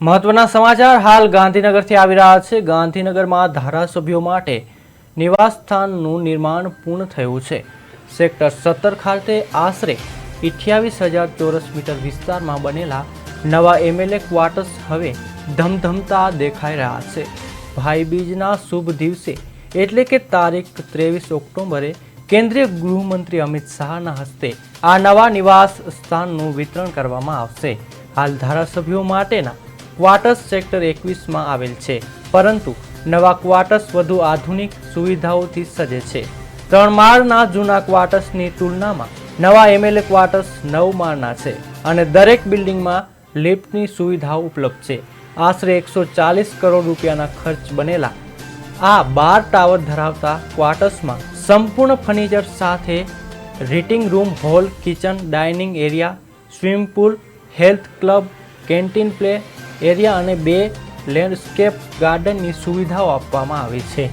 મહત્વના સમાચાર હાલ ગાંધીનગરથી આવી રહ્યા છે. ગાંધીનગરમાં ધારાસભ્યો માટે નિવાસસ્થાનનું નિર્માણ પૂર્ણ થયું છે. સેક્ટર સત્તર ખાતે આશરે અઠ્યાવીસ હજાર ચોરસ મીટર વિસ્તારમાં બનેલા નવા એમએલએ ક્વાર્ટર્સ હવે ધમધમતા દેખાઈ રહ્યા છે. ભાઈબીજના શુભ દિવસે એટલે કે તારીખ ત્રેવીસ ઓક્ટોબરે કેન્દ્રીય ગૃહમંત્રી અમિત શાહના હસ્તે આ નવા નિવાસ સ્થાનનું વિતરણ કરવામાં આવશે. હાલ ધારાસભ્યો માટેના ક્વાર્ટર્સ સેક્ટર એકવીસમાં આવેલ છે. પરંતુ નવા ક્વાર્ટર્સ વધુ આધુનિક સુવિધાઓથી સજ્જ છે. ત્રણ માળના જૂના ક્વાર્ટર્સની તુલનામાં નવા એમએલએ ક્વાર્ટર્સ નવ માળના છે અને દરેક બિલ્ડિંગમાં લિફ્ટની સુવિધાઓ ઉપલબ્ધ છે. આશરે એકસો ચાલીસ કરોડ રૂપિયાના ખર્ચ બનેલા આ બાર ટાવર ધરાવતા ક્વાર્ટર્સમાં સંપૂર્ણ ફર્નિચર સાથે reading room, hall, kitchen, dining area, swimming pool, health club, canteen play area અને બે લેન્ડસ્કેપ ગાર્ડનની સુવિધાઓ આપવામાં આવી છે.